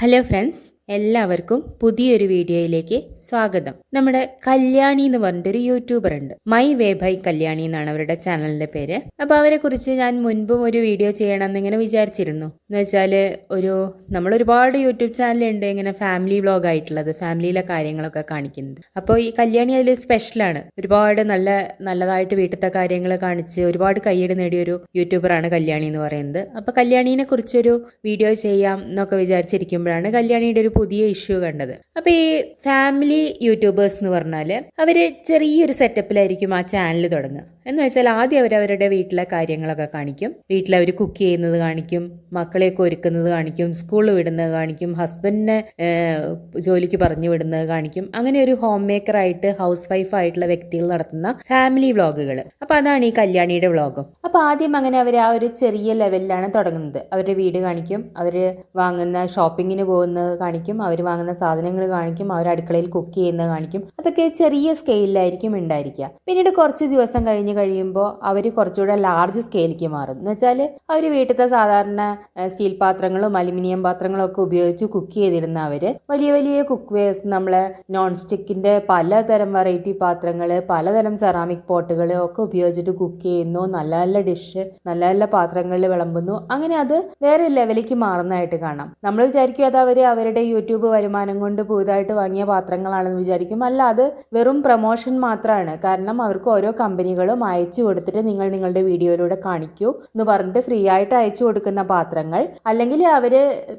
Hello friends എല്ലാവർക്കും പുതിയൊരു വീഡിയോയിലേക്ക് സ്വാഗതം. നമ്മുടെ കല്യാണി എന്ന് പറഞ്ഞിട്ടൊരു യൂട്യൂബർ ഉണ്ട്. മൈ വേ ബൈ കല്യാണി എന്നാണ് അവരുടെ ചാനലിന്റെ പേര്. അപ്പൊ അവരെ കുറിച്ച് ഞാൻ മുൻപും ഒരു വീഡിയോ ചെയ്യണമെന്ന് ഇങ്ങനെ വിചാരിച്ചിരുന്നു. എന്ന് വെച്ചാൽ ഒരു നമ്മൾ ഒരുപാട് യൂട്യൂബ് ചാനലുണ്ട് ഇങ്ങനെ ഫാമിലി വ്ലോഗ് ആയിട്ടുള്ളത് ഫാമിലിയിലെ കാര്യങ്ങളൊക്കെ കാണിക്കുന്നത്. അപ്പോൾ ഈ കല്യാണി അതിൽ സ്പെഷ്യലാണ് ഒരുപാട് നല്ല നല്ലതായിട്ട് വീട്ടിലത്തെ കാര്യങ്ങൾ കാണിച്ച് ഒരുപാട് കയ്യടി നേടിയൊരു യൂട്യൂബറാണ് കല്യാണി എന്ന് പറയുന്നത്. അപ്പൊ കല്യാണിനെ കുറിച്ചൊരു വീഡിയോ ചെയ്യാം എന്നൊക്കെ വിചാരിച്ചിരിക്കുമ്പോഴാണ് കല്യാണിയുടെ ഒരു പുതിയ ഇഷ്യൂ കണ്ടത്. അപ്പോൾ ഈ ഫാമിലി യൂട്യൂബേഴ്സ് എന്ന് പറഞ്ഞാൽ അവർ ചെറിയൊരു സെറ്റപ്പിലായിരിക്കും ആ ചാനൽ തുടങ്ങുക. എന്ന് വെച്ചാൽ ആദ്യം അവർ അവരുടെ വീട്ടിലെ കാര്യങ്ങളൊക്കെ കാണിക്കും. വീട്ടിൽ അവർ കുക്ക് ചെയ്യുന്നത് കാണിക്കും. മക്കളെയൊക്കെ ഒരുക്കുന്നത് കാണിക്കും. സ്കൂളിൽ വിടുന്നത് കാണിക്കും. ഹസ്ബൻഡിനെ ജോലിക്ക് പറഞ്ഞു വിടുന്നത് കാണിക്കും. അങ്ങനെ ഒരു ഹോം മേക്കറായിട്ട് ഹൗസ് വൈഫ് ആയിട്ടുള്ള വ്യക്തികൾ നടത്തുന്ന ഫാമിലി വ്ളോഗുകൾ അപ്പോൾ അതാണ് ഈ കല്യാണിയുടെ വ്ളോഗും അപ്പോൾ ആദ്യം അങ്ങനെ അവർ ആ ഒരു ചെറിയ ലെവലിലാണ് തുടങ്ങുന്നത്. അവരുടെ വീട് കാണിക്കും. അവർ വാങ്ങുന്ന ഷോപ്പിങ്ങിന് പോകുന്നത് കാണിക്കും. അവർ വാങ്ങുന്ന സാധനങ്ങൾ കാണിക്കും അവർ അടുക്കളയിൽ കുക്ക് ചെയ്യുന്നത് കാണിക്കും. അതൊക്കെ ചെറിയ സ്കെയിലായിരിക്കും ഉണ്ടായിരിക്കുക. പിന്നീട് കുറച്ച് ദിവസം കഴിഞ്ഞ് കഴിയുമ്പോൾ അവർ കുറച്ചുകൂടെ ലാർജ് സ്കെയിലേക്ക് മാറും. എന്ന് വെച്ചാൽ അവർ വീട്ടിലത്തെ സാധാരണ സ്റ്റീൽ പാത്രങ്ങളും അലുമിനിയം പാത്രങ്ങളും ഒക്കെ ഉപയോഗിച്ച് കുക്ക് ചെയ്തിരുന്ന അവർ വലിയ വലിയ കുക്ക് വെയർസ് നമ്മളെ നോൺ സ്റ്റിക്കിന്റെ പലതരം വെറൈറ്റി പാത്രങ്ങൾ പലതരം സെറാമിക് പോട്ടുകൾ ഒക്കെ ഉപയോഗിച്ചിട്ട് കുക്ക് ചെയ്യുന്നു. നല്ല നല്ല ഡിഷ് നല്ല നല്ല പാത്രങ്ങളിൽ വിളമ്പുന്നു. അങ്ങനെ അത് വേറെ ലെവലിലേക്ക് മാറുന്നതായിട്ട് കാണാം. നമ്മൾ വിചാരിക്കും അത് അവർ അവരുടെ യൂട്യൂബ് വരുമാനം കൊണ്ട് പുതുതായിട്ട് വാങ്ങിയ പാത്രങ്ങളാണെന്ന് വിചാരിക്കും. അല്ല അത് വെറും പ്രൊമോഷൻ മാത്രമാണ് കാരണം അവർക്ക് ഓരോ കമ്പനികളും അയച്ചു കൊടുത്തിട്ട് നിങ്ങൾ നിങ്ങളുടെ വീഡിയോയിലൂടെ കാണിക്കൂ എന്ന് പറഞ്ഞിട്ട് ഫ്രീ ആയിട്ട് അയച്ചു കൊടുക്കുന്ന പാത്രങ്ങൾ. അല്ലെങ്കിൽ അവർ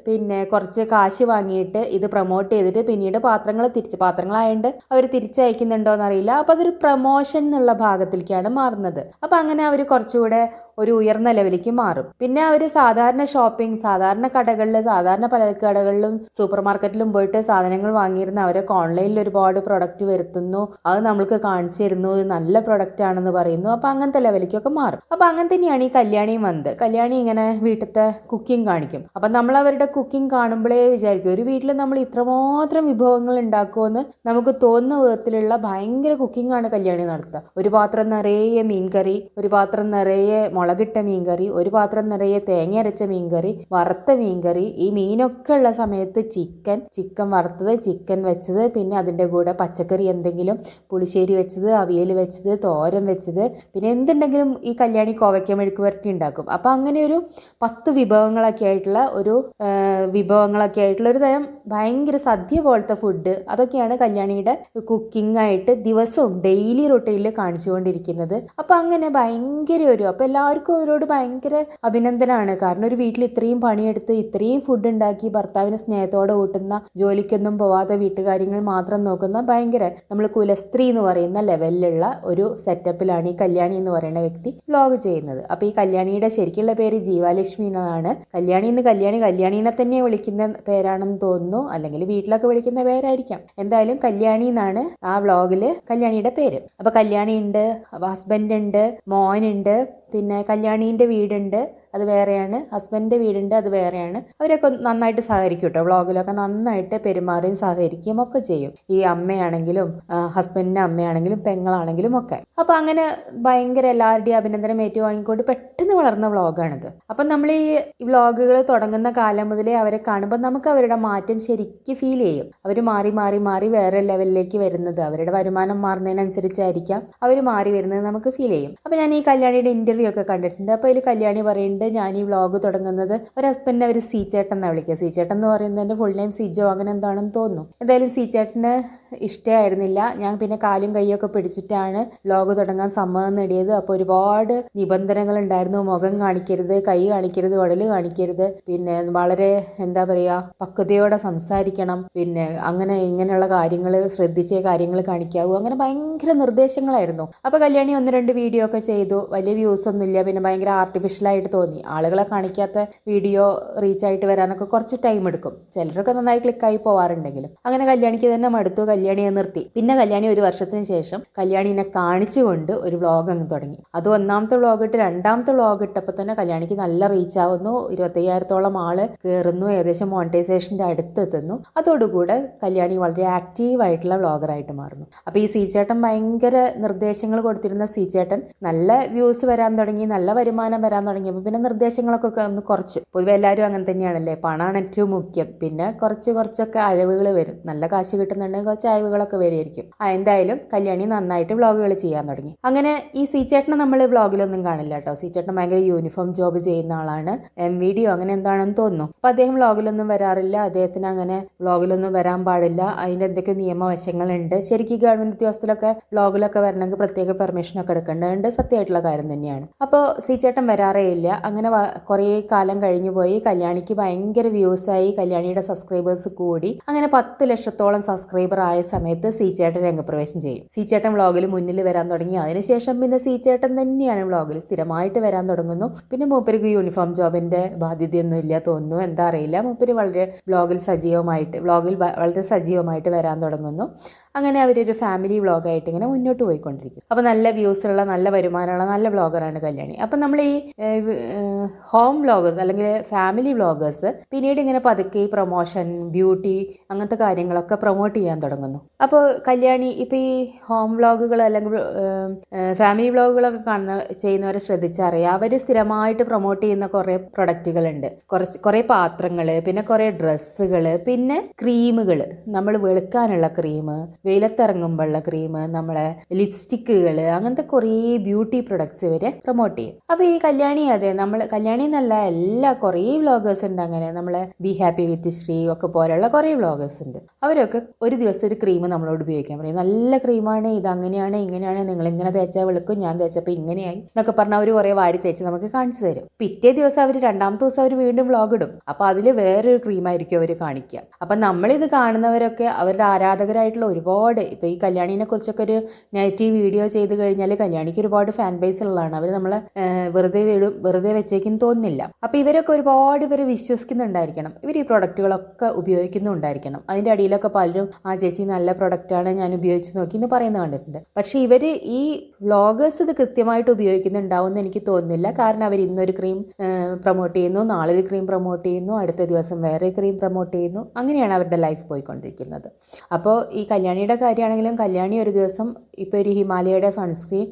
പിന്നെ കുറച്ച് കാശ് വാങ്ങിയിട്ട് ഇത് പ്രൊമോട്ട് ചെയ്തിട്ട് പിന്നീട് പാത്രങ്ങൾ തിരിച്ച് പാത്രങ്ങളായതുകൊണ്ട് അവർ തിരിച്ചയക്കുന്നുണ്ടോ എന്നറിയില്ല അപ്പോൾ അതൊരു പ്രൊമോഷൻ എന്നുള്ള ഭാഗത്തിലേക്കാണ് മാറുന്നത്. അപ്പോൾ അങ്ങനെ അവർ കുറച്ചുകൂടെ ഒരു ഉയർന്ന ലെവലിലേക്ക് മാറും. പിന്നെ അവർ സാധാരണ ഷോപ്പിംഗ് സാധാരണ കടകളിൽ സാധാരണ പല കടകളിലും സൂപ്പർ മാർക്കറ്റിലും പോയിട്ട് സാധനങ്ങൾ വാങ്ങിയിരുന്ന അവരൊക്കെ ഓൺലൈനിൽ ഒരുപാട് പ്രൊഡക്റ്റ് വരുത്തുന്നു. അത് നമ്മൾക്ക് കാണിച്ചു തരുന്നു. നല്ല പ്രൊഡക്റ്റ് ആണെന്ന് പറയുന്നു. അപ്പൊ അങ്ങനത്തെ ലെവലിലേക്കൊക്കെ മാറും. അപ്പൊ അങ്ങനെ തന്നെയാണ് ഈ കല്യാണിയും വന്നത് കല്യാണി ഇങ്ങനെ വീട്ടിലത്തെ കുക്കിംഗ് കാണിക്കും. അപ്പൊ നമ്മൾ അവരുടെ കുക്കിംഗ് കാണുമ്പോഴേ വിചാരിക്കും ഒരു വീട്ടിൽ നമ്മൾ ഇത്രമാത്രം വിഭവങ്ങൾ ഉണ്ടാക്കുമെന്ന് നമുക്ക് തോന്നുന്ന വിധത്തിലുള്ള ഭയങ്കര കുക്കിംഗ് ആണ് കല്യാണി നടത്തുക. ഒരു പാത്രം നിറയെ മീൻകറി ഒരു പാത്രം നിറയെ മുളകിട്ട മീൻകറി ഒരു പാത്രം നിറയെ തേങ്ങ അരച്ച മീൻകറി വറുത്ത മീൻകറി ഈ മീനൊക്കെ ഉള്ള സമയത്ത് ചിക്കൻ ചിക്കൻ ചിക്കൻ വറുത്തത് ചിക്കൻ വെച്ചത് പിന്നെ അതിന്റെ കൂടെ പച്ചക്കറി എന്തെങ്കിലും പുളിശ്ശേരി വെച്ചത് അവിയൽ വെച്ചത് തോരൻ വെച്ചത് പിന്നെ എന്തുണ്ടെങ്കിലും ഈ കല്യാണി കോവയ്ക്ക മെഴുക്ക് വരട്ടി ഉണ്ടാക്കും. അപ്പം അങ്ങനെ ഒരു പത്ത് വിഭവങ്ങളൊക്കെ ആയിട്ടുള്ള ഒരു വിഭവങ്ങളൊക്കെ ആയിട്ടുള്ള ഒരു തരം ഭയങ്കര സദ്യ പോലത്തെ ഫുഡ് അതൊക്കെയാണ് കല്യാണിയുടെ കുക്കിംഗ് ആയിട്ട് ദിവസവും ഡെയിലി റൊട്ടീനിൽ കാണിച്ചുകൊണ്ടിരിക്കുന്നത്. അപ്പോൾ അങ്ങനെ ഭയങ്കര ഒരു അപ്പം എല്ലാവർക്കും അവരോട് ഭയങ്കര അഭിനന്ദനമാണ് കാരണം ഒരു വീട്ടിൽ ഇത്രയും പണിയെടുത്ത് ഇത്രയും ഫുഡ് ഉണ്ടാക്കി ഭർത്താവിനെ സ്നേഹത്തോടെ കൂട്ടുന്ന ജോലിക്കൊന്നും പോവാതെ വീട്ടുകാര്യങ്ങൾ മാത്രം നോക്കുന്ന ഭയങ്കര നമ്മൾ കുലസ്ത്രീ എന്ന് പറയുന്ന ലെവലിലുള്ള ഒരു സെറ്റപ്പിലാണ് ഈ കല്യാണി എന്ന് പറയുന്ന വ്യക്തി വ്ലോഗ് ചെയ്യുന്നത്. അപ്പോൾ ഈ കല്യാണിയുടെ ശരിക്കുള്ള പേര് ജീവാലക്ഷ്മി എന്നതാണ് കല്യാണി എന്ന് കല്യാണി കല്യാണിനെ തന്നെ വിളിക്കുന്ന പേരാണെന്ന് തോന്നുന്നു. അല്ലെങ്കിൽ വീട്ടിലൊക്കെ വിളിക്കുന്ന പേരായിരിക്കാം. എന്തായാലും കല്യാണി എന്നാണ് ആ വ്ലോഗിൽ കല്യാണിയുടെ പേര്. അപ്പോൾ കല്യാണി ഉണ്ട് ഹസ്ബൻഡ് ഉണ്ട് മോനുണ്ട് പിന്നെ കല്യാണീന്റെ വീടുണ്ട്. അത് വേറെയാണ്. ഹസ്ബൻഡിന്റെ വീടുണ്ട് അത് വേറെയാണ്. അവരൊക്കെ നന്നായിട്ട് സഹകരിക്കും കേട്ടോ വ്ളോഗിലൊക്കെ നന്നായിട്ട് പെരുമാറുകയും സഹകരിക്കുകയും ഒക്കെ ചെയ്യും. ഈ അമ്മയാണെങ്കിലും ഹസ്ബൻഡിന്റെ അമ്മയാണെങ്കിലും പെങ്ങളാണെങ്കിലും ഒക്കെ. അപ്പോൾ അങ്ങനെ ഭയങ്കര എല്ലാവരുടെയും അഭിനന്ദനം ഏറ്റുവാങ്ങിക്കൊണ്ട് പെട്ടെന്ന് വളർന്ന വ്ളോഗാണിത്. അപ്പം നമ്മൾ ഈ വ്ളോഗുകൾ തുടങ്ങുന്ന കാലം മുതലേ അവരെ കാണുമ്പോൾ നമുക്ക് അവരുടെ മാറ്റം ശരിക്കും ഫീൽ ചെയ്യും. അവർ മാറി മാറി മാറി വേറെ ലെവലിലേക്ക് വരുന്നത്. അവരുടെ വരുമാനം മാറുന്നതിനനുസരിച്ചായിരിക്കാം അവർ മാറി വരുന്നത് നമുക്ക് ഫീൽ ചെയ്യും. അപ്പോൾ ഞാൻ ഈ കല്യാണിയുടെ ഇന്റർവ്യൂ ഒക്കെ കണ്ടിട്ടുണ്ട്. അപ്പോൾ അതിൽ കല്യാണി പറയുന്നുണ്ട് ഞാൻ ഈ വ്ളോഗ് തുടങ്ങുന്നത് ഒരു ഹസ്ബൻഡിനെ അവർ സി ചേട്ടൻ എന്നാണ് വിളിക്കുക. സി ചേട്ടൻ എന്ന് പറയുന്നതിന്റെ ഫുൾ നെയിം സിജോ അങ്ങനെ എന്താണെന്ന് തോന്നുന്നു. എന്തായാലും സി ചേട്ടന് ഇഷ്ടമായിരുന്നില്ല ഞാൻ പിന്നെ കാലും കൈയൊക്കെ പിടിച്ചിട്ടാണ് വ്ളോഗ് തുടങ്ങാൻ സമ്മതം നേടിയത്. അപ്പോൾ ഒരുപാട് നിബന്ധനകൾ ഉണ്ടായിരുന്നു. മുഖം കാണിക്കരുത് കൈ കാണിക്കരുത് ഉടൽ കാണിക്കരുത്. പിന്നെ വളരെ എന്താ പറയുക പക്വതയോടെ സംസാരിക്കണം. പിന്നെ അങ്ങനെ ഇങ്ങനെയുള്ള കാര്യങ്ങൾ ശ്രദ്ധിച്ചേ കാര്യങ്ങൾ കാണിക്കാവൂ. അങ്ങനെ ഭയങ്കര നിർദ്ദേശങ്ങളായിരുന്നു. അപ്പോൾ കല്യാണി ഒന്ന് രണ്ട് വീഡിയോ ഒക്കെ ചെയ്തു. വലിയ വ്യൂസ് ഒന്നുമില്ല. പിന്നെ ഭയങ്കര ആർട്ടിഫിഷ്യലായിട്ട് തോന്നി. ആളുകളെ കാണിക്കാത്ത വീഡിയോ റീച്ചായിട്ട് വരാനൊക്കെ കുറച്ച് ടൈം എടുക്കും. ചിലരൊക്കെ നന്നായി ക്ലിക്കായി പോവാറുണ്ടെങ്കിലും. അങ്ങനെ കല്യാണിക്ക് തന്നെ മടുത്തു. കല്യാണിയെ നിർത്തി. പിന്നെ കല്യാണി ഒരു വർഷത്തിന് ശേഷം കല്യാണിനെ കാണിച്ചുകൊണ്ട് ഒരു വ്ളോഗ് അങ്ങ് തുടങ്ങി. അത് ഒന്നാമത്തെ വ്ളോഗ് ഇട്ട് രണ്ടാമത്തെ വ്ളോഗ് ഇട്ടപ്പോൾ തന്നെ കല്യാണിക്ക് നല്ല റീച്ച് ആവുന്നു. ഇരുപത്തയ്യായിരത്തോളം ആൾ കയറുന്നു ഏകദേശം മോണിറ്റൈസേഷന്റെ അടുത്തെത്തുന്നു അതോടുകൂടെ കല്യാണി വളരെ ആക്റ്റീവ് ആയിട്ടുള്ള വ്ളോഗറായിട്ട് മാറുന്നു. അപ്പോൾ ഈ സീച്ചേട്ടൻ ഭയങ്കര നിർദ്ദേശങ്ങൾ കൊടുത്തിരുന്ന സീച്ചേട്ടൻ നല്ല വ്യൂസ് വരാൻ തുടങ്ങി. നല്ല വരുമാനം വരാൻ തുടങ്ങിയപ്പോൾ പിന്നെ നിർദ്ദേശങ്ങളൊക്കെ ഒന്ന് കുറച്ച്. പൊതുവെ എല്ലാവരും അങ്ങനെ തന്നെയാണല്ലേ? പണമാണ് ഏറ്റവും മുഖ്യം. പിന്നെ കുറച്ച് കുറച്ചൊക്കെ അഴവുകൾ വരും. നല്ല കാശ് കിട്ടുന്നുണ്ടെങ്കിൽ കുറച്ച് അഴിവുകളൊക്കെ വരുമായിരിക്കും ആ എന്തായാലും കല്യാണി നന്നായിട്ട് വ്ളോഗുകൾ ചെയ്യാൻ തുടങ്ങി. അങ്ങനെ ഈ സീച്ചേട്ടനെ നമ്മൾ വ്ളോഗിലൊന്നും കാണില്ല കേട്ടോ. സീച്ചേട്ടൻ ഭയങ്കര യൂണിഫോം ജോബ് ചെയ്യുന്ന ആളാണ്. എം വീഡിയോ അങ്ങനെ എന്താണെന്ന് തോന്നുന്നു. അപ്പൊ അദ്ദേഹം വ്ളോഗിലൊന്നും വരാറില്ല. അദ്ദേഹത്തിന് അങ്ങനെ വ്ളോഗിലൊന്നും വരാൻ പാടില്ല. അതിന്റെ എന്തൊക്കെ നിയമവശങ്ങളുണ്ട്. ശരിക്കും ഗവൺമെന്റ് ഉദ്യോഗസ്ഥരൊക്കെ വ്ളോഗിലൊക്കെ വരണമെങ്കിൽ പ്രത്യേക പെർമിഷൻ ഒക്കെ എടുക്കേണ്ടതുണ്ട്. സത്യമായിട്ടുള്ള കാര്യം തന്നെയാണ്. അപ്പോൾ സീച്ചേട്ടൻ വരാറേ ഇല്ല. അങ്ങനെ കുറേ കാലം കഴിഞ്ഞു പോയി. കല്യാണിക്ക് ഭയങ്കര വ്യൂസ് ആയി. കല്യാണിയുടെ സബ്സ്ക്രൈബേഴ്സ് കൂടി. അങ്ങനെ പത്ത് ലക്ഷത്തോളം സബ്സ്ക്രൈബർ ആയ സമയത്ത് സീച്ചേട്ടൻ രംഗപ്രവേശം ചെയ്യും. സീച്ചേട്ടൻ വ്ളോഗിൽ മുന്നിൽ വരാൻ തുടങ്ങി. അതിനുശേഷം പിന്നെ സീച്ചേട്ടൻ തന്നെയാണ് വ്ളോഗിൽ സ്ഥിരമായിട്ട് വരാൻ തുടങ്ങുന്നു. പിന്നെ മൂപ്പർക്ക് യൂണിഫോം ജോബിന്റെ ബാധ്യതയൊന്നും ഇല്ല തോന്നുന്നു. എന്താ അറിയില്ല. മൂപ്പര് വളരെ വ്ളോഗിൽ സജീവമായിട്ട് വ്ളോഗിൽ വളരെ സജീവമായിട്ട് വരാൻ തുടങ്ങുന്നു. അങ്ങനെ അവരൊരു ഫാമിലി വ്ളോഗായിട്ട് ഇങ്ങനെ മുന്നോട്ട് പോയിക്കൊണ്ടിരിക്കും. അപ്പോൾ നല്ല വ്യൂസ് ഉള്ള നല്ല വരുമാനമുള്ള നല്ല വ്ളോഗറാണ് കല്യാണി. അപ്പം നമ്മൾ ഈ ഹോം വ്ളോഗേഴ്സ് അല്ലെങ്കിൽ ഫാമിലി വ്ളോഗേഴ്സ് പിന്നീട് ഇങ്ങനെ പതുക്കെ പ്രൊമോഷൻ ബ്യൂട്ടി അങ്ങനത്തെ കാര്യങ്ങളൊക്കെ പ്രൊമോട്ട് ചെയ്യാൻ തുടങ്ങുന്നു. അപ്പോൾ കല്യാണി ഇപ്പോൾ ഈ ഹോം വ്ളോഗുകൾ അല്ലെങ്കിൽ ഫാമിലി വ്ളോഗുകളൊക്കെ കാണുന്ന ചെയ്യുന്നവരെ ശ്രദ്ധിച്ചറിയാം. അവർ സ്ഥിരമായിട്ട് പ്രൊമോട്ട് ചെയ്യുന്ന കുറേ പ്രൊഡക്റ്റുകളുണ്ട് കുറച്ച് കുറേ പാത്രങ്ങൾ പിന്നെ കുറേ ഡ്രസ്സുകൾ പിന്നെ ക്രീമുകൾ നമ്മൾ വെളുക്കാനുള്ള ക്രീം വെയിലത്തിറങ്ങുമ്പോഴുള്ള ക്രീം നമ്മളെ ലിപ്സ്റ്റിക്കുകൾ അങ്ങനത്തെ കുറേ ബ്യൂട്ടി പ്രൊഡക്ട്സ് ഇവർ പ്രൊമോട്ട് ചെയ്യും. അപ്പോൾ ഈ കല്യാണി അതെ നമ്മൾ കല്യാണി എന്നല്ല എല്ലാ കുറേ വ്ളോഗേഴ്സ് ഉണ്ട് അങ്ങനെ. നമ്മളെ ബി ഹാപ്പി വിത്ത് ശ്രീ ഒക്കെ പോലെയുള്ള കുറേ വ്ളോഗേഴ്സ് ഉണ്ട്. അവരൊക്കെ ഒരു ദിവസം ഒരു ക്രീം നമ്മളോട് ഉപയോഗിക്കാൻ പറയും. നല്ല ക്രീമാണ് ഇത് അങ്ങനെയാണ് ഇങ്ങനെയാണ് നിങ്ങൾ ഇങ്ങനെ തേച്ചാൽ വെളുക്കും ഞാൻ തേച്ചപ്പോൾ ഇങ്ങനെയായി എന്നൊക്കെ പറഞ്ഞാൽ അവർ കുറേ വാരി തേച്ച് നമുക്ക് കാണിച്ചു തരും. പിറ്റേ ദിവസം അവർ രണ്ടാമത്തെ ദിവസം അവർ വീണ്ടും വ്ളോഗ് ഇടും. അപ്പോൾ അതിൽ വേറൊരു ക്രീമായിരിക്കും അവർ കാണിക്കുക. അപ്പം നമ്മളിത് കാണുന്നവരൊക്കെ അവരുടെ ആരാധകരായിട്ടുള്ള ഒരുപാട്. ഇപ്പോൾ ഈ കല്യാണിനെ കുറിച്ചൊക്കെ ഒരു നെഗറ്റീവ് വീഡിയോ ചെയ്ത് കഴിഞ്ഞാൽ കല്യാണിക്ക് ഒരുപാട് ഫാൻ ബേസ് ഉള്ളതാണ്. അവർ നമ്മളെ വെറുതെ വീടും വെറുതെ വെച്ചേക്കും തോന്നില്ല അപ്പോൾ ഇവരൊക്കെ ഒരുപാട് പേര് വിശ്വസിക്കുന്നുണ്ടായിരിക്കണം. ഇവർ ഈ പ്രൊഡക്റ്റുകളൊക്കെ ഉപയോഗിക്കുന്നുണ്ടായിരിക്കണം. അതിന്റെ അടിയിലൊക്കെ പലരും ആ ചേച്ചി നല്ല പ്രൊഡക്റ്റാണ് ഞാൻ ഉപയോഗിച്ച് നോക്കി എന്ന് പറയുന്നത് കണ്ടിട്ടുണ്ട്. പക്ഷേ ഇവർ ഈ വ്ളോഗേഴ്സ് ഇത് കൃത്യമായിട്ട് ഉപയോഗിക്കുന്നുണ്ടാവും എന്ന് എനിക്ക് തോന്നുന്നില്ല. കാരണം അവർ ഇന്നൊരു ക്രീം പ്രൊമോട്ട് ചെയ്യുന്നു നാളെ ഒരു ക്രീം പ്രൊമോട്ട് ചെയ്യുന്നു അടുത്ത ദിവസം വേറെ ക്രീം പ്രൊമോട്ട് ചെയ്യുന്നു. അങ്ങനെയാണ് അവരുടെ ലൈഫ് പോയിക്കൊണ്ടിരിക്കുന്നത്. അപ്പോൾ ഈ കല്യാണിയുടെ കാര്യമാണെങ്കിലും കല്യാണി ഒരു ദിവസം ഇപ്പോൾ ഒരു ഹിമാലയയുടെ സൺസ്ക്രീൻ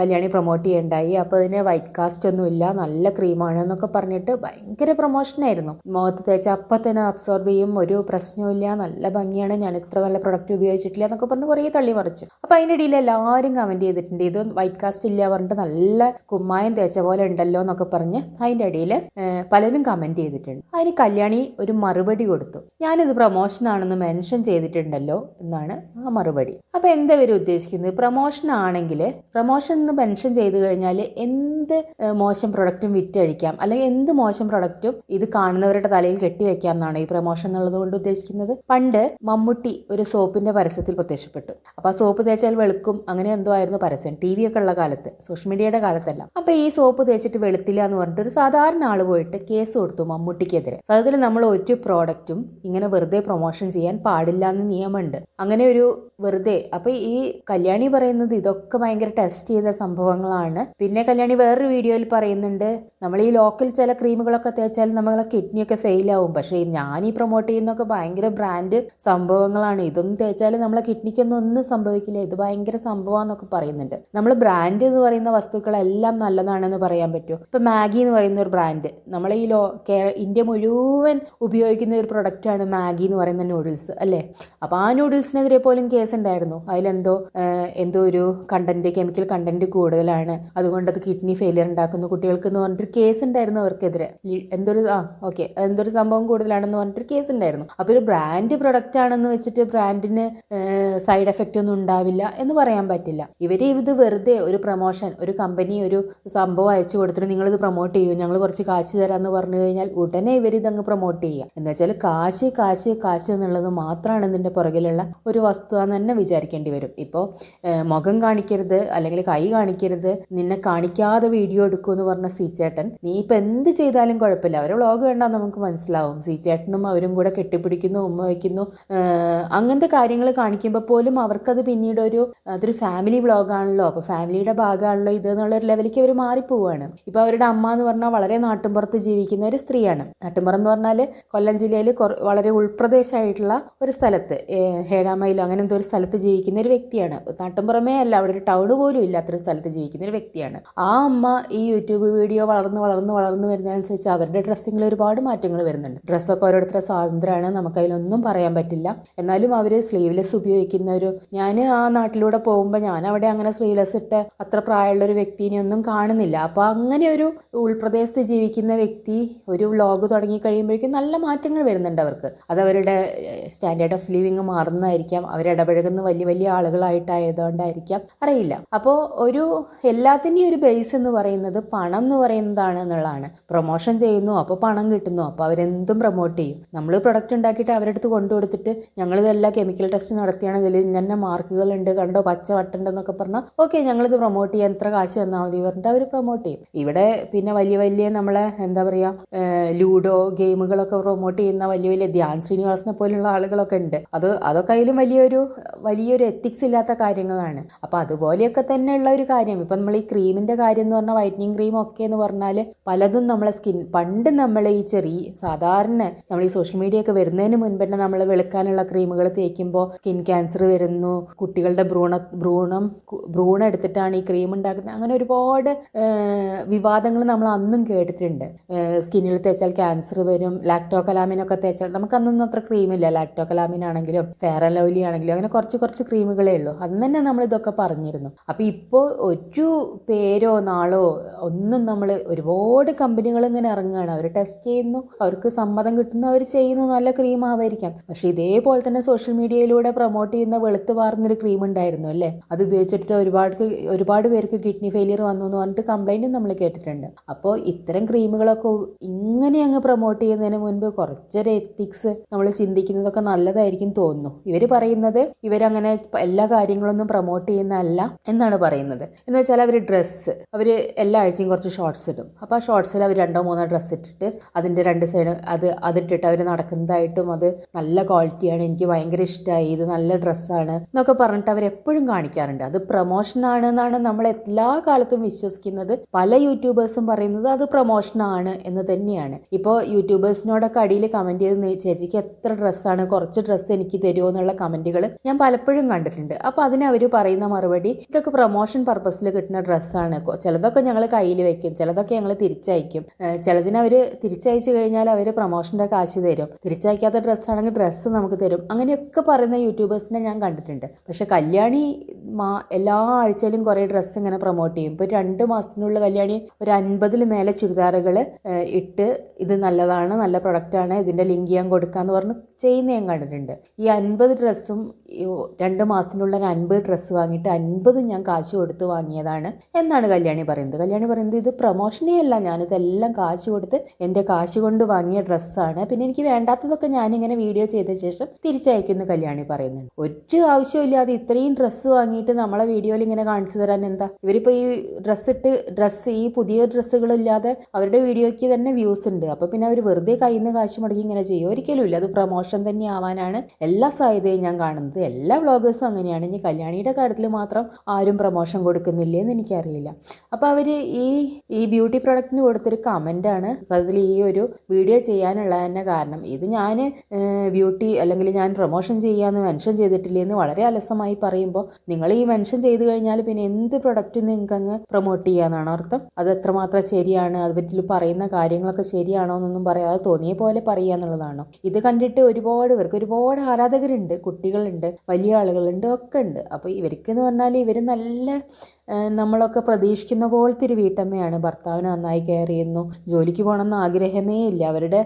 കല്യാണി പ്രൊമോട്ട് ചെയ്യണ്ടായി. അപ്പോൾ അതിന് വൈറ്റ് കാസ്റ്റ് ഒന്നും നല്ല ക്രീമാണ് എന്നൊക്കെ പറഞ്ഞിട്ട് ഭയങ്കര പ്രൊമോഷനായിരുന്നു മുഖത്ത് തേച്ച് അപ്പം തന്നെ അബ്സോർബ് ചെയ്യും. ഒരു പ്രശ്നവുമില്ല. നല്ല ഭംഗിയാണ്. ഞാൻ ഇത്ര നല്ല പ്രൊഡക്റ്റ് ഉപയോഗിച്ചിട്ടില്ല എന്നൊക്കെ പറഞ്ഞ് കുറേ തള്ളി മറിച്ചു. അപ്പം അതിന്റെ ഇടയിൽ എല്ലാവരും കമന്റ് ചെയ്തിട്ടുണ്ട്. ഇത് വൈറ്റ് കാസ്റ്റ് ഇല്ല പറഞ്ഞിട്ട് നല്ല കുമ്മായം തേച്ച പോലെ ഉണ്ടല്ലോ എന്നൊക്കെ പറഞ്ഞ് അതിന്റെ ഇടയിൽ പലരും കമന്റ് ചെയ്തിട്ടുണ്ട്. അതിന് കല്യാണി ഒരു മറുപടി കൊടുത്തു. ഞാനിത് പ്രൊമോഷനാണെന്ന് മെൻഷൻ ചെയ്തിട്ടുണ്ടല്ലോ എന്നാണ് ആ മറുപടി. അപ്പോൾ എന്താ ഇവർ ഉദ്ദേശിക്കുന്നത്? പ്രൊമോഷൻ ആണെങ്കിൽ പ്രൊമോഷൻ എന്ന് മെൻഷൻ ചെയ്ത് കഴിഞ്ഞാൽ എന്ത് മോശം പ്രൊഡക്റ്റും വിറ്റഴിക്കാം. അല്ലെങ്കിൽ എന്ത് മോശം പ്രൊഡക്റ്റും ഇത് കാണുന്നവരുടെ തലയിൽ കെട്ടിവെക്കാം എന്നാണ് ഈ പ്രൊമോഷൻ എന്നുള്ളത് കൊണ്ട് ഉദ്ദേശിക്കുന്നത്. പണ്ട് മമ്മൂട്ടി ഒരു സോപ്പിന്റെ പരസ്യത്തിൽ പ്രത്യക്ഷപ്പെട്ടു. അപ്പോൾ ആ സോപ്പ് തേച്ചാൽ വെളുക്കും. അങ്ങനെ എന്തോ ആയിരുന്നു പരസ്യം. ടി വി ഒക്കെ ഉള്ള കാലത്ത് സോഷ്യൽ മീഡിയയുടെ കാലത്തല്ല. അപ്പോൾ ഈ സോപ്പ് തേച്ചിട്ട് വെളുത്തില്ല എന്ന് പറഞ്ഞിട്ട് ഒരു സാധാരണ ആൾ പോയിട്ട് കേസ് കൊടുത്തു മമ്മൂട്ടിക്കെതിരെ. അതിൽ നമ്മൾ ഒരു പ്രോഡക്റ്റും ഇങ്ങനെ വെറുതെ പ്രൊമോഷൻ ചെയ്യാൻ പാടില്ല എന്ന് നിയമമുണ്ട്. അങ്ങനെ ഒരു വെറുതെ. അപ്പൊ ഈ കല്യാണി പറയുന്നത് ഇതൊക്കെ ഭയങ്കര ടെസ്റ്റ് ചെയ്ത സംഭവങ്ങളാണ്. പിന്നെ കല്യാണി വേറൊരു വീഡിയോയിൽ പറയുന്നുണ്ട് നമ്മൾ ഈ ലോക്കൽ ചില ക്രീമുകളൊക്കെ തേച്ചാൽ നമ്മളെ കിഡ്നിയൊക്കെ ഫെയിൽ ആവും. പക്ഷേ ഞാൻ ഈ പ്രൊമോട്ട് ചെയ്യുന്നൊക്കെ ഭയങ്കര ബ്രാൻഡ് സംഭവങ്ങളാണ്. ഇതൊന്നും തേച്ചാൽ നമ്മളെ കിഡ്നിക്കൊന്നും ഒന്നും സംഭവിക്കില്ല. ഇത് ഭയങ്കര സംഭവമാണെന്നൊക്കെ പറയുന്നുണ്ട്. നമ്മൾ ബ്രാൻഡ് എന്ന് പറയുന്ന വസ്തുക്കളെല്ലാം നല്ലതാണെന്ന് പറയാൻ പറ്റുമോ? ഇപ്പം മാഗി എന്ന് പറയുന്ന ഒരു ബ്രാൻഡ് നമ്മൾ ഈ ലോ ഇന്ത്യ മുഴുവൻ ഉപയോഗിക്കുന്ന ഒരു പ്രൊഡക്റ്റാണ് മാഗി എന്ന് പറയുന്ന നൂഡിൽസ് അല്ലേ? അപ്പോൾ ആ നൂഡിൽസിനെതിരെ പോലും കേസ് ഉണ്ടായിരുന്നു. അതിലെന്തോ എന്തോ ഒരു കണ്ടന്റ് കെമിക്കൽ കണ്ടന്റ് കൂടുതലാണ്. അതുകൊണ്ട് അത് കിഡ്നി ഫെയിലിയർ ഉണ്ടാക്കുന്നു. കുട്ടികൾക്ക് എന്ന് പറഞ്ഞിട്ടൊരു കേസ് ഉണ്ടായിരുന്നു അവർക്കെതിരെ. എന്തൊരു ആ ഓക്കെ എന്തൊരു സംഭവം കൂടുതലാണെന്ന് പറഞ്ഞിട്ടൊരു കേസ് ഉണ്ടായിരുന്നു. അപ്പോൾ ഒരു ബ്രാൻഡ് പ്രൊഡക്റ്റ് ആണെന്ന് വെച്ചിട്ട് ബ്രാൻഡിന് സൈഡ് എഫക്റ്റ് ഒന്നും ഉണ്ടാവില്ല എന്ന് പറയാൻ പറ്റില്ല. ഇവർ ഇത് വെറുതെ ഒരു പ്രൊമോഷൻ ഒരു കമ്പനി ഒരു സംഭവം അയച്ചു കൊടുത്തിട്ട് നിങ്ങൾ ഇത് പ്രൊമോട്ട് ചെയ്യൂ ഞങ്ങൾ കുറച്ച് കാശ് തരാമെന്ന് പറഞ്ഞു കഴിഞ്ഞാൽ ഉടനെ ഇവർ ഇതങ്ങ് പ്രൊമോട്ട് ചെയ്യുക. എന്ന് വെച്ചാൽ കാശ് കാശ് കാശ് എന്നുള്ളത് മാത്രമാണ് ഇതിന്റെ പുറകിലുള്ള ഒരു വസ്തു എന്ന് തന്നെ വിചാരിക്കേണ്ടി വരും. ഇപ്പോൾ മുഖം കാണിക്കരുത് അല്ലെങ്കിൽ കൈ കാണിക്കരുത് നിന്നെ കാണിക്കാതെ വീഡിയോ എടുക്കുമെന്ന് എന്ന് പറഞ്ഞ സീച്ചേട്ടൻ നീ ഇപ്പം എന്ത് ചെയ്താലും കുഴപ്പമില്ല. അവരെ വ്ളോഗ് കണ്ടാൽ നമുക്ക് മനസ്സിലാവും. സീച്ചേട്ടനും അവരും കൂടെ കെട്ടിപ്പിടിക്കുന്നു ഉമ്മ വയ്ക്കുന്നു അങ്ങനത്തെ കാര്യങ്ങൾ കാണിക്കുമ്പോൾ പോലും അവർക്കത് പിന്നീട് ഒരു അതൊരു ഫാമിലി വ്ളോഗാണല്ലോ അപ്പോൾ ഫാമിലിയുടെ ഭാഗമാണല്ലോ ഇത് എന്നുള്ള ഒരു ലെവലിലേക്ക് അവർ മാറിപ്പോവാണ് ഇപ്പോൾ അവരുടെ അമ്മ എന്ന് പറഞ്ഞാൽ വളരെ നാട്ടിൻപുറത്ത് ജീവിക്കുന്ന ഒരു സ്ത്രീയാണ്. നാട്ടിൻപുറം എന്ന് പറഞ്ഞാൽ കൊല്ലം ജില്ലയിൽ വളരെ ഉൾപ്രദേശമായിട്ടുള്ള ഒരു സ്ഥലത്ത്. ഹേഴാമയിലോ അങ്ങനെ എന്തോ ഒരു സ്ഥലത്ത് ജീവിക്കുന്ന ഒരു വ്യക്തിയാണ്. നാട്ടിൻപുറമേ അല്ല അവിടെ ഒരു ടൗൺ പോലും ഇല്ലാത്തൊരു സ്ഥലത്ത് ജീവിക്കുന്ന ഒരു വ്യക്തിയാണ്. ആ അമ്മ ഈ യൂട്യൂബ് വീഡിയോ വളർന്ന് വളർന്ന് വളർന്ന് വരുന്നതനുസരിച്ച് അവരുടെ ഡ്രസ്സിങ്ങിൽ ഒരുപാട് മാറ്റങ്ങൾ വരുന്നുണ്ട്. ഡ്രസ്സൊക്കെ ഓരോരുത്തരുടെ സ്വാതന്ത്ര്യമാണ്. നമുക്ക് അതിലൊന്നും പറയാൻ പറ്റില്ല. എന്നാലും അവർ സ്ലീവ്ലെസ് ഉപയോഗിക്കുന്ന ഒരു ഞാൻ ആ നാട്ടിലൂടെ പോകുമ്പോൾ ഞാൻ അവിടെ അങ്ങനെ സ്ലീവ്ലെസ് ഇട്ട് അത്ര പ്രായമുള്ള ഒരു വ്യക്തിനെ ഒന്നും കാണുന്നില്ല. അപ്പോൾ അങ്ങനെ ഒരു ഉൾപ്രദേശത്ത് ജീവിക്കുന്ന വ്യക്തി ഒരു വ്ലോഗ് തുടങ്ങി കഴിയുമ്പോഴേക്കും നല്ല മാറ്റങ്ങൾ വരുന്നുണ്ട് അവർക്ക്. അത് അവരുടെ സ്റ്റാൻഡേർഡ് ഓഫ് ലിവിങ് മാറുന്നതായിരിക്കാം. അവരിടപഴകുന്ന വലിയ വലിയ ആളുകളായിട്ടായതുകൊണ്ടായിരിക്കാം. അറിയില്ല. അപ്പോൾ ഒരു എല്ലാത്തിന്റെയും ഒരു ബേസ് എന്ന് പറയുന്നത് പണം എന്ന് പറയുന്നതാണ് എന്നുള്ളതാണ്. പ്രൊമോഷൻ ചെയ്യുന്നു അപ്പോൾ പണം കിട്ടുന്നു അപ്പോൾ അവരെന്തും പ്രൊമോട്ട് ചെയ്യും. നമ്മൾ പ്രൊഡക്റ്റ് ഉണ്ടാക്കിയിട്ട് കൊണ്ടു കൊടുത്തിട്ട് ഞങ്ങളിതെല്ലാം കെമിക്കൽ ടെസ്റ്റ് നടത്തിയാണ് ഇതിൽ മാർക്കുകൾ ഉണ്ട് കണ്ടോ പച്ച വട്ടുണ്ടെന്നൊക്കെ പറഞ്ഞാൽ ഓക്കെ ഞങ്ങളിത് പ്രൊമോട്ട് ചെയ്യാൻ എത്ര കാശ് തന്നാൽ മതി പറഞ്ഞിട്ട് അവർ പ്രൊമോട്ട് ചെയ്യും. ഇവിടെ പിന്നെ വലിയ വലിയ നമ്മളെ എന്താ പറയുക ലൂഡോ ഗെയിമുകളൊക്കെ പ്രൊമോട്ട് ചെയ്യുന്ന വലിയ വലിയ ധ്യാൻ ശ്രീനിവാസനെ പോലുള്ള ആളുകളൊക്കെ ഉണ്ട്. അത് അതൊക്കെ അതിലും വലിയൊരു വലിയൊരു എത്തിക്സ് ഇല്ലാത്ത കാര്യങ്ങളാണ്. അപ്പോൾ അതുപോലെയൊക്കെ തന്നെയുള്ള ഒരു കാര്യം. ഇപ്പം നമ്മൾ ഈ ക്രീമിന്റെ കാര്യം എന്ന് പറഞ്ഞാൽ വൈറ്റനിങ് ക്രീം ഒക്കെ എന്ന് പറഞ്ഞാൽ പലതും നമ്മളെ സ്കിൻ പണ്ട് നമ്മൾ ഈ ചെറിയ സാധാരണ നമ്മൾ ഈ സോഷ്യൽ മീഡിയ ഒക്കെ വരുന്നതിന് മുൻപ് തന്നെ നമ്മൾ വെളുക്കാനുള്ള ക്രീമുകൾ തേക്കുമ്പോൾ സ്കിൻ ക്യാൻസർ വരുന്നു കുട്ടികളുടെ ഭ്രൂണ ഭ്രൂണം ഭ്രൂണം എടുത്തിട്ടാണ് ഈ ക്രീം ഉണ്ടാക്കുന്നത്. അങ്ങനെ ഒരുപാട് വിവാദങ്ങൾ നമ്മൾ അന്നും കേട്ടിട്ടുണ്ട്. സ്കിന്നിൽ തേച്ചാൽ ക്യാൻസർ വരും ലാക്ടോ കലാമിനൊക്കെ തേച്ചാൽ നമുക്ക് അന്നൊന്നും അത്ര ക്രീമില്ല ലാക്ടോ ആണെങ്കിലും ഫെയർ ലവ്ലി ആണെങ്കിലും അങ്ങനെ കുറച്ച് കുറച്ച് ക്രീമുകളേ ഉള്ളൂ. അന്ന് തന്നെ നമ്മൾ ഇതൊക്കെ പറഞ്ഞിരുന്നു. അപ്പോൾ ഇപ്പോൾ ഒരു പേരോ നാളോ ഒന്നും നമ്മൾ ഒരുപാട് കമ്പനികൾ ഇങ്ങനെ ഇറങ്ങുകയാണ്. അവർ ടെസ്റ്റ് ചെയ്യുന്നു അവർക്ക് സമ്മതം കിട്ടുന്നു അവർ ചെയ്യുന്നു നല്ല ക്രീം ആവായിരിക്കാം പക്ഷേ ഇതേപോലെ തന്നെ സോഷ്യൽ മീഡിയയിലൂടെ പ്രൊമോട്ട് ചെയ്യുന്ന വെളുത്ത് പാർന്നൊരു ക്രീം ഉണ്ടായിരുന്നു അല്ലേ? അത് ഉപയോഗിച്ചിട്ട് ഒരുപാട് ഒരുപാട് പേർക്ക് കിഡ്നി ഫെയിലിയർ വന്നു എന്ന് പറഞ്ഞിട്ട് കംപ്ലൈന്റും നമ്മൾ കേട്ടിട്ടുണ്ട്. അപ്പോൾ ഇത്തരം ക്രീമുകളൊക്കെ ഇങ്ങനെ അങ്ങ് പ്രൊമോട്ട് ചെയ്യുന്നതിന് മുൻപ് കുറച്ചൊരു എത്തിക്സ് നമ്മൾ ചിന്തിക്കുന്നതൊക്കെ നല്ലതായിരിക്കും തോന്നുന്നു. ഇവർ പറയുന്നത് ഇവരങ്ങനെ എല്ലാ കാര്യങ്ങളൊന്നും പ്രൊമോട്ട് ചെയ്യുന്നതല്ല എന്നാണ് പറയുന്നത്. എന്ന് വെച്ചാൽ അവർ ഡ്രസ്സ് അവർ എല്ലാ ആഴ്ചയും കുറച്ച് ഷോർട്സ് ഇടും. അപ്പോൾ ആ ഷോർട്സിൽ അവർ രണ്ടോ മൂന്നോ ഡ്രസ്സ് ഇട്ടിട്ട് അതിന്റെ രണ്ട് സൈഡ് അത് അതിട്ടിട്ട് അവർ നടക്കുന്നതായിട്ടും അത് നല്ല ക്വാളിറ്റിയാണ് എനിക്ക് ഭയങ്കര ഇഷ്ടമായി ഇത് നല്ല ഡ്രസ്സാണ് എന്നൊക്കെ പറഞ്ഞിട്ട് അവർ എപ്പോഴും കാണിക്കാറുണ്ട്. അത് പ്രൊമോഷനാണ് എന്നാണ് നമ്മൾ എല്ലാ കാലത്തും വിശ്വസിക്കുന്നത്. പല യൂട്യൂബേഴ്സും പറയുന്നത് അത് പ്രൊമോഷനാണ് എന്ന് തന്നെയാണ്. ഇപ്പോൾ യൂട്യൂബേഴ്സിനോടൊക്കെ അടിയിൽ കമന്റ് ചെയ്ത് ചേച്ചിക്ക് എത്ര ഡ്രസ്സാണ് കുറച്ച് ഡ്രസ്സ് എനിക്ക് തരുമോ എന്നുള്ള കമന്റുകൾ ഞാൻ പലപ്പോഴും കണ്ടിട്ടുണ്ട്. അപ്പോൾ അതിന് അവർ പറയുന്ന മറുപടി ഇതൊക്കെ പ്രൊമോഷൻ പർപ്പസിൽ കിട്ടുന്ന ഡ്രസ്സാണ് ചിലതൊക്കെ ഞങ്ങൾ കയ്യിൽ വെക്കും ചിലതൊക്കെ ഞങ്ങൾ തിരിച്ചയക്കും. ചിലതിന് അവർ തിരിച്ചയച്ചു കഴിഞ്ഞാൽ അവർ പ്രൊമോഷന്റെ കാശ് തരും. തിരിച്ചയക്കാത്ത ഡ്രസ്സാണെങ്കിൽ ഡ്രസ്സ് നമുക്ക് തരും. അങ്ങനെയൊക്കെ പറയുന്ന യൂട്യൂബേഴ്സിനെ ഞാൻ കണ്ടിട്ടുണ്ട്. പക്ഷെ കല്യാണി മാ എല്ലാ ആഴ്ചയിലും കുറേ ഡ്രസ്സ് ഇങ്ങനെ പ്രൊമോട്ട് ചെയ്യും. ഇപ്പോൾ രണ്ട് മാസത്തിനുള്ള കല്യാണി ഒരു അൻപതിൽ മേലെ ചുരിദാറുകൾ ഇട്ട് ഇത് നല്ലതാണ് നല്ല പ്രൊഡക്റ്റാണ് ഇതിന്റെ ലിങ്ക് ഞാൻ കൊടുക്കാമെന്ന് പറഞ്ഞ് ചെയ്യുന്ന ഞാൻ കണ്ടിട്ടുണ്ട്. ഈ അൻപത് ഡ്രസ്സും രണ്ട് മാസത്തിനുള്ള അൻപത് ഡ്രസ്സ് വാങ്ങിയിട്ട് അൻപത് ഞാൻ കാശ് കൊടുത്ത് വാങ്ങിയതാണ് എന്നാണ് കല്യാണി പറയുന്നത്. കല്യാണി പറയുന്നത് ഇത് പ്രൊമോഷനേ അല്ല. ഞാനിതെല്ലാം കാശ് കൊടുത്ത് എന്റെ കാശ് കൊണ്ട് വാങ്ങിയ ഡ്രസ്സാണ്. പിന്നെ എനിക്ക് വേണ്ടാത്തതൊക്കെ ഞാനിങ്ങനെ വീഡിയോ ചെയ്ത ശേഷം തിരിച്ചയക്കുന്നു കല്യാണി പറയുന്നുണ്ട്. ഒരു ആവശ്യമില്ലാതെ ഇത്രയും ഡ്രസ്സ് വാങ്ങിയിട്ട് നമ്മളെ വീഡിയോയിൽ ഇങ്ങനെ കാണിച്ചു തരാൻ എന്താ? ഇവരിപ്പോൾ ഈ ഡ്രസ്സ് ഇട്ട് ഡ്രസ്സ് ഈ പുതിയ ഡ്രസ്സുകളില്ലാതെ അവരുടെ വീഡിയോയ്ക്ക് തന്നെ വ്യൂസ് ഉണ്ട്. അപ്പോൾ പിന്നെ അവർ വെറുതെ കയ്യിൽ നിന്ന് കാശ് മുടക്കി ഇങ്ങനെ ചെയ്യും. ഒരിക്കലും ഇല്ല. അത് പ്രൊമോഷൻ തന്നെ ആവാനാണ് എല്ലാ സാധ്യതയും ഞാൻ കാണുന്നത്. എല്ലാ വ്ളോഗേഴ്സും അങ്ങനെയാണ്. ഇനി കല്യാണിയുടെ കാര്യത്തിൽ മാത്രം ആരും പ്രൊമോഷൻ കൊടുക്കുന്നില്ലേ എന്ന് എനിക്കറിയില്ല. അപ്പോൾ അവർ ഈ ഈ ബ്യൂട്ടി പ്രൊഡക്റ്റിന് കൊടുത്തൊരു കമന്റാണ് സത്യത്തിൽ ഈ ഒരു വീഡിയോ ചെയ്യാനുള്ള തന്നെ കാരണം. ഇത് ഞാൻ ബ്യൂട്ടി അല്ലെങ്കിൽ ഞാൻ പ്രൊമോഷൻ ചെയ്യാമെന്ന് മെൻഷൻ ചെയ്തിട്ടില്ലേ എന്ന് വളരെ അലസമായി പറയുമ്പോൾ നിങ്ങൾ ഈ മെൻഷൻ ചെയ്ത് കഴിഞ്ഞാൽ പിന്നെ എന്ത് പ്രൊഡക്റ്റ് നിങ്ങൾക്ക് അങ്ങ് പ്രൊമോട്ട് ചെയ്യാന്നാണ് അർത്ഥം. അത് എത്രമാത്രം ശരിയാണ് അതിൽ പറയുന്ന കാര്യങ്ങളൊക്കെ ശരിയാണോ എന്നൊന്നും പറയാതെ തോന്നിയ പോലെ പറയുക എന്നുള്ളതാണോ. ഇത് കണ്ടിട്ട് ഒരുപാട് പേർക്ക് ഒരുപാട് ആരാധകരുണ്ട് കുട്ടികളുണ്ട് വലിയ ആളുകളുണ്ട് ഒക്കെ ഉണ്ട്. അപ്പോൾ ഇവർക്ക് എന്ന് പറഞ്ഞാൽ ഇവർ നല്ല നമ്മളൊക്കെ പ്രതീക്ഷിക്കുന്ന പോലത്തെ ഒരു വീട്ടമ്മയാണ്. ഭർത്താവിനെ നന്നായി കെയർ ചെയ്യുന്നു. ജോലിക്ക് പോകണമെന്ന് ആഗ്രഹമേ ഇല്ല. അവരുടെ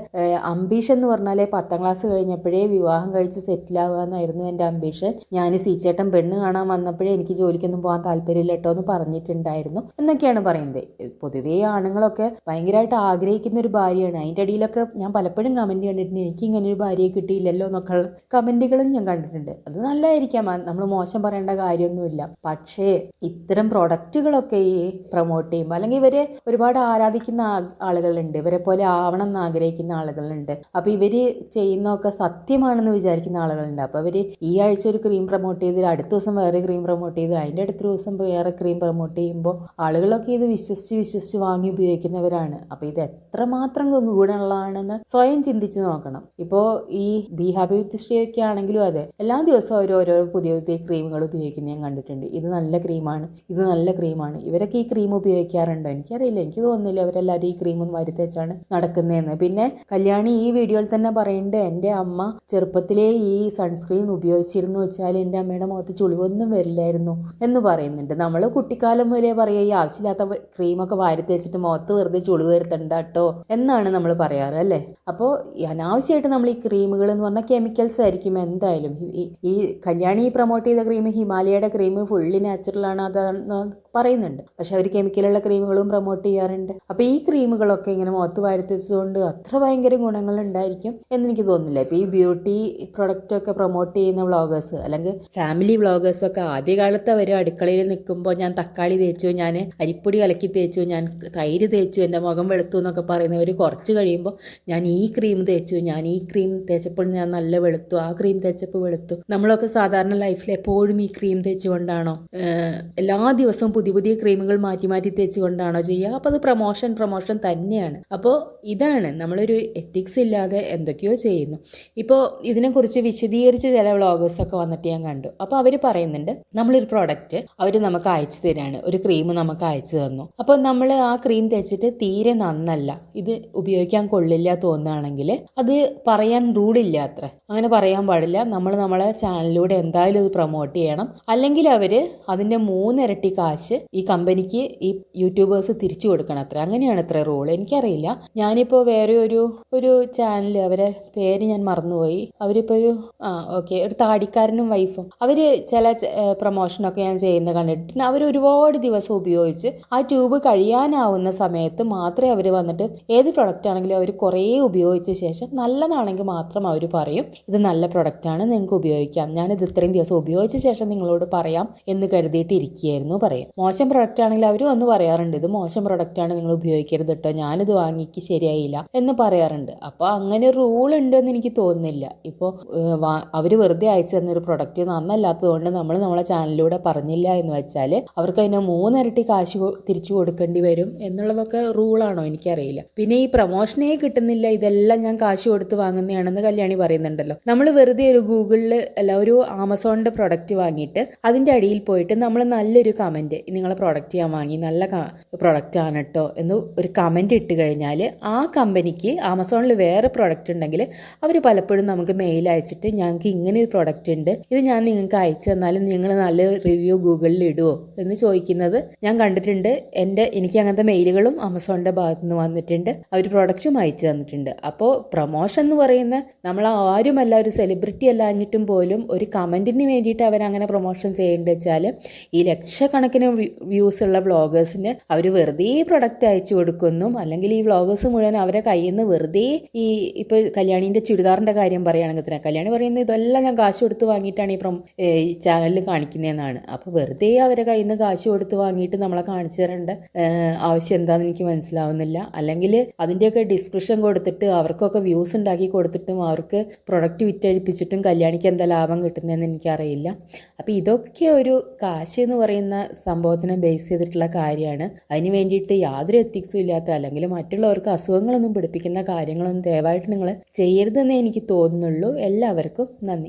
അംബീഷൻ എന്ന് പറഞ്ഞാൽ പത്താം ക്ലാസ് കഴിഞ്ഞപ്പോഴേ വിവാഹം കഴിച്ച് സെറ്റിൽ ആവുക എന്നായിരുന്നു എന്റെ അംബീഷൻ ഞാൻ സീച്ചേട്ടൻ പെണ്ണ് കാണാൻ വന്നപ്പോഴേ എനിക്ക് ജോലിക്കൊന്നും പോകാൻ താല്പര്യമില്ല കേട്ടോ എന്ന് പറഞ്ഞിട്ടുണ്ടായിരുന്നു. എന്നൊക്കെയാണ് പറയുന്നത്. പൊതുവേ ആണുങ്ങളൊക്കെ ഭയങ്കരമായിട്ട് ആഗ്രഹിക്കുന്ന ഒരു ഭാര്യയാണ്. അതിന്റെ ഇടയിലൊക്കെ ഞാൻ പലപ്പോഴും കമന്റ് കണ്ടിട്ടുണ്ട്. എനിക്ക് ഇങ്ങനെ ഒരു ഭാര്യയെ കിട്ടിയില്ലല്ലോ എന്നൊക്കെ കമന്റുകളും ഞാൻ കണ്ടിട്ടുണ്ട്. അത് നല്ലതായിരിക്കാം നമ്മൾ മോശം പറയേണ്ട കാര്യമൊന്നുമില്ല. പക്ഷേ ഇത്തരം പ്രോഡക്റ്റുകളൊക്കെ ഈ പ്രൊമോട്ട് ചെയ്യുമ്പോൾ അല്ലെങ്കിൽ ഇവരെ ഒരുപാട് ആരാധിക്കുന്ന ആളുകളുണ്ട് ഇവരെ പോലെ ആവണം എന്ന് ആഗ്രഹിക്കുന്ന ആളുകളുണ്ട്. അപ്പോൾ ഇവർ ചെയ്യുന്നതൊക്കെ സത്യമാണെന്ന് വിചാരിക്കുന്ന ആളുകളുണ്ട്. അപ്പോൾ അവർ ഈ ആഴ്ച ഒരു ക്രീം പ്രൊമോട്ട് ചെയ്ത് അടുത്ത ദിവസം വേറെ ക്രീം പ്രൊമോട്ട് ചെയ്ത് അതിന്റെ അടുത്ത ദിവസം വേറെ ക്രീം പ്രൊമോട്ട് ചെയ്യുമ്പോൾ ആളുകളൊക്കെ ഇത് വിശ്വസിച്ച് വിശ്വസിച്ച് വാങ്ങി ഉപയോഗിക്കുന്നവരാണ്. അപ്പോൾ ഇത് എത്രമാത്രം ഗുണമുള്ളതാണെന്ന് സ്വയം ചിന്തിച്ച് നോക്കണം. ഇപ്പോൾ ഈ ബി ഹാപ്പി വിത്ത് ശ്രീയൊക്കെ ആണെങ്കിലും അതെ എല്ലാ ദിവസവും ഓരോ ഓരോ പുതിയ പുതിയ ക്രീമുകൾ ഉപയോഗിക്കുന്ന ഞാൻ കണ്ടിട്ടുണ്ട്. ഇത് നല്ല ക്രീമാണ് ഇത് നല്ല ക്രീമാണ്. ഇവരൊക്കെ ഈ ക്രീം ഉപയോഗിക്കാറുണ്ടോ? എനിക്കറിയില്ല. എനിക്ക് തോന്നുന്നില്ല അവരെല്ലാവരും ഈ ക്രീമും വാരി തേച്ചാണ് നടക്കുന്നതെന്ന്. പിന്നെ കല്യാണി ഈ വീഡിയോയിൽ തന്നെ പറയുന്നുണ്ട് എന്റെ അമ്മ ചെറുപ്പത്തിലേ ഈ സൺസ്ക്രീൻ ഉപയോഗിച്ചിരുന്നു വെച്ചാൽ എന്റെ അമ്മയുടെ മുഖത്ത് ചുളിവൊന്നും വരില്ലായിരുന്നു എന്ന് പറയുന്നുണ്ട്. നമ്മൾ കുട്ടിക്കാലം വരെ പറയുക ഈ ആവശ്യമില്ലാത്ത ക്രീമൊക്കെ വാരി തേച്ചിട്ട് മുഖത്ത് വെറുതെ ചുളിവ് വരുത്തണ്ട കേട്ടോ എന്നാണ് നമ്മൾ പറയാറ് അല്ലേ? അപ്പോൾ അനാവശ്യമായിട്ട് നമ്മൾ ഈ ക്രീമുകൾ എന്ന് പറഞ്ഞാൽ കെമിക്കൽസ് ആയിരിക്കും എന്തായാലും. ഈ- കല്യാണി പ്രൊമോട്ട് ചെയ്ത ക്രീം ഹിമാലയയുടെ ക്രീം ഫുള്ളി നാച്ചുറൽ ആണ് yandan പറയുന്നുണ്ട്. പക്ഷെ അവർ കെമിക്കലുള്ള ക്രീമുകളും പ്രൊമോട്ട് ചെയ്യാറുണ്ട്. അപ്പോൾ ഈ ക്രീമുകളൊക്കെ ഇങ്ങനെ മുഖത്ത് വാരിത്തച്ചുകൊണ്ട് അത്ര ഭയങ്കര ഗുണങ്ങൾ ഉണ്ടായിരിക്കും എന്ന് എനിക്ക് തോന്നുന്നില്ല. ഇപ്പോൾ ഈ ബ്യൂട്ടി പ്രൊഡക്റ്റ് ഒക്കെ പ്രൊമോട്ട് ചെയ്യുന്ന വ്ളോഗേഴ്സ് അല്ലെങ്കിൽ ഫാമിലി വ്ളോഗേഴ്സ് ഒക്കെ ആദ്യകാലത്ത് അവർ അടുക്കളയിൽ നിൽക്കുമ്പോൾ ഞാൻ തക്കാളി തേച്ചു ഞാൻ അരിപ്പൊടി കലക്കി തേച്ചു ഞാൻ തൈര് തേച്ചു എന്റെ മുഖം വെളുത്തു എന്നൊക്കെ പറയുന്നവർ കുറച്ച് കഴിയുമ്പോൾ ഞാൻ ഈ ക്രീം തേച്ചു ഞാൻ ഈ ക്രീം തേച്ചപ്പോൾ ഞാൻ നല്ല വെളുത്തു ആ ക്രീം തേച്ചപ്പോൾ വെളുത്തു. നമ്മളൊക്കെ സാധാരണ ലൈഫിൽ എപ്പോഴും ഈ ക്രീം തേച്ചുകൊണ്ടാണോ? എല്ലാ ദിവസവും പുതിയ പുതിയ ക്രീമുകൾ മാറ്റി മാറ്റി തേച്ചുകൊണ്ടാണോ ചെയ്യുക? അപ്പോൾ അത് പ്രൊമോഷൻ പ്രൊമോഷൻ തന്നെയാണ്. അപ്പോൾ ഇതാണ് നമ്മളൊരു എത്തിക്സ് ഇല്ലാതെ എന്തൊക്കെയോ ചെയ്യുന്നു. ഇപ്പോൾ ഇതിനെക്കുറിച്ച് വിശദീകരിച്ച് ചില വ്ളോഗേഴ്സൊക്കെ വന്നിട്ട് ഞാൻ കണ്ടു. അപ്പോൾ അവർ പറയുന്നുണ്ട് നമ്മളൊരു പ്രോഡക്റ്റ് അവർ നമുക്ക് അയച്ചു തരാണ്. ഒരു ക്രീം നമുക്ക് അയച്ചു തന്നു. അപ്പോൾ നമ്മൾ ആ ക്രീം തേച്ചിട്ട് തീരെ നന്നല്ല. ഇത് ഉപയോഗിക്കാൻ കൊള്ളില്ല തോന്നുകയാണെങ്കിൽ അത് പറയാൻ റൂളില്ല അത്ര. അങ്ങനെ പറയാൻ പാടില്ല. നമ്മൾ നമ്മളെ ചാനലിലൂടെ എന്തായാലും ഇത് പ്രൊമോട്ട് ചെയ്യണം. അല്ലെങ്കിൽ അവർ അതിന്റെ മൂന്നിരട്ടി കാശ് ഈ കമ്പനിക്ക് ഈ യൂട്യൂബേഴ്സ് തിരിച്ചു കൊടുക്കണം അത്ര. അങ്ങനെയാണ് അത്ര റൂൾ എനിക്കറിയില്ല. ഞാനിപ്പോൾ വേറെ ഒരു ഒരു ചാനൽ അവരെ പേര് ഞാൻ മറന്നുപോയി. അവരിപ്പോൾ ഒരു ആ ഓക്കെ ഒരു താടിക്കാരനും വൈഫും അവർ ചില പ്രൊമോഷനൊക്കെ ഞാൻ ചെയ്യുന്നത് കണ്ടിട്ട് അവർ ഒരുപാട് ദിവസം ഉപയോഗിച്ച് ആ ട്യൂബ് കഴിയാനാവുന്ന സമയത്ത് മാത്രമേ അവർ വന്നിട്ട് ഏത് പ്രൊഡക്റ്റ് ആണെങ്കിലും അവർ കുറേ ഉപയോഗിച്ച ശേഷം നല്ലതാണെങ്കിൽ മാത്രം അവർ പറയും ഇത് നല്ല പ്രൊഡക്റ്റാണ് നിങ്ങൾക്ക് ഉപയോഗിക്കാം. ഞാനിത് ഇത്രയും ദിവസം ഉപയോഗിച്ച ശേഷം നിങ്ങളോട് പറയാം എന്ന് കരുതിയിട്ട് ഇരിക്കുകയായിരുന്നു പറയും. മോശം പ്രൊഡക്റ്റ് ആണെങ്കിൽ അവർ വന്ന് പറയാറുണ്ട് ഇത് മോശം പ്രൊഡക്റ്റാണ് നിങ്ങൾ ഉപയോഗിക്കരുത് കേട്ടോ ഞാനിത് വാങ്ങിക്ക് ശരിയായില്ല എന്ന് പറയാറുണ്ട്. അപ്പോൾ അങ്ങനെ റൂൾ ഉണ്ടെന്ന് എനിക്ക് തോന്നുന്നില്ല. ഇപ്പോൾ അവർ വെറുതെ അയച്ചു തന്നൊരു പ്രൊഡക്റ്റ് നന്നല്ലാത്തതുകൊണ്ട് നമ്മൾ നമ്മളെ ചാനലിലൂടെ പറഞ്ഞില്ല എന്ന് വെച്ചാൽ അവർക്ക് അതിനെ മൂന്നിരട്ടി കാശ് തിരിച്ചു കൊടുക്കേണ്ടി വരും എന്നുള്ളതൊക്കെ റൂളാണോ എനിക്കറിയില്ല. പിന്നെ ഈ പ്രൊമോഷനേ കിട്ടുന്നില്ല ഇതെല്ലാം ഞാൻ കാശ് കൊടുത്ത് വാങ്ങുന്നതാണെന്ന് കല്യാണി പറയുന്നുണ്ടല്ലോ. നമ്മൾ വെറുതെ ഒരു ഗൂഗിളിൽ അല്ല ഒരു ആമസോണിന്റെ പ്രൊഡക്റ്റ് വാങ്ങിയിട്ട് അതിന്റെ അടിയിൽ പോയിട്ട് നമ്മൾ നല്ലൊരു നിങ്ങളെ പ്രോഡക്റ്റ് ഞാൻ വാങ്ങി നല്ല പ്രോഡക്റ്റ് ആണ് കേട്ടോ എന്ന് ഒരു കമന്റ് ഇട്ട് കഴിഞ്ഞാൽ ആ കമ്പനിക്ക് ആമസോണിൽ വേറെ പ്രോഡക്റ്റ് ഉണ്ടെങ്കിൽ അവർ പലപ്പോഴും നമുക്ക് മെയിൽ അയച്ചിട്ട് ഞങ്ങൾക്ക് ഇങ്ങനെ ഒരു പ്രോഡക്റ്റ് ഉണ്ട് ഇത് ഞാൻ നിങ്ങൾക്ക് അയച്ചു തന്നാലും നിങ്ങൾ നല്ല റിവ്യൂ ഗൂഗിളിൽ ഇടുമോ എന്ന് ചോദിക്കുന്നത് ഞാൻ കണ്ടിട്ടുണ്ട്. എന്റെ എനിക്ക് അങ്ങനത്തെ മെയിലുകളും ആമസോണിന്റെ ഭാഗത്ത് നിന്ന് വന്നിട്ടുണ്ട്. അവർ പ്രോഡക്റ്റും അയച്ചു തന്നിട്ടുണ്ട്. അപ്പോൾ പ്രൊമോഷൻ എന്ന് പറയുന്ന നമ്മൾ ആരുമല്ല ഒരു സെലിബ്രിറ്റി അല്ലാഞ്ഞിട്ടും പോലും ഒരു കമന്റിന് വേണ്ടിയിട്ട് അവരങ്ങനെ പ്രൊമോഷൻ ചെയ്യേണ്ടത് വെച്ചാൽ ഈ ലക്ഷക്കണക്കിന് വ്യൂസ് ഉള്ള വ്ളോഗേഴ്സിന് അവർ വെറുതെ പ്രൊഡക്റ്റ് അയച്ചു കൊടുക്കുന്നു. അല്ലെങ്കിൽ ഈ വ്ളോഗേഴ്സ് മുഴുവൻ അവരെ കയ്യിൽ നിന്ന് വെറുതെ ഈ ഇപ്പോൾ കല്യാണീന്റെ ചുരിദാറിന്റെ കാര്യം പറയുകയാണെങ്കിൽ തന്നെ കല്യാണി പറയുന്നത് ഇതെല്ലാം ഞാൻ കാശ് കൊടുത്ത് വാങ്ങിയിട്ടാണ് ഈ ചാനലിൽ കാണിക്കുന്നതെന്നാണ്. അപ്പോൾ വെറുതെ അവരെ കയ്യിൽ നിന്ന് കാശ് കൊടുത്ത് വാങ്ങിയിട്ട് നമ്മളെ കാണിച്ചു തരേണ്ട ആവശ്യം എന്താണെന്ന് എനിക്ക് മനസ്സിലാവുന്നില്ല. അല്ലെങ്കിൽ അതിന്റെയൊക്കെ ഡിസ്ക്രിപ്ഷൻ കൊടുത്തിട്ട് അവർക്കൊക്കെ വ്യൂസ് ഉണ്ടാക്കി കൊടുത്തിട്ടും അവർക്ക് പ്രൊഡക്റ്റ് വിറ്റഴിപ്പിച്ചിട്ടും കല്യാണിക്ക് എന്താ ലാഭം കിട്ടുന്നതെന്ന് എനിക്കറിയില്ല. അപ്പോൾ ഇതൊക്കെ ഒരു കാശ് എന്ന് പറയുന്ന സംഭവത്തിനെ ബേസ് ചെയ്തിട്ടുള്ള കാര്യമാണ്. അതിന് വേണ്ടിയിട്ട് യാതൊരു എത്തിക്സും ഇല്ലാത്ത അല്ലെങ്കിൽ മറ്റുള്ളവർക്ക് അസുഖങ്ങളൊന്നും പിടിപ്പിക്കുന്ന കാര്യങ്ങളൊന്നും ദയവായിട്ട് നിങ്ങൾ ചെയ്യരുതെന്നേ എനിക്ക് തോന്നുന്നുള്ളൂ. എല്ലാവർക്കും നന്ദി.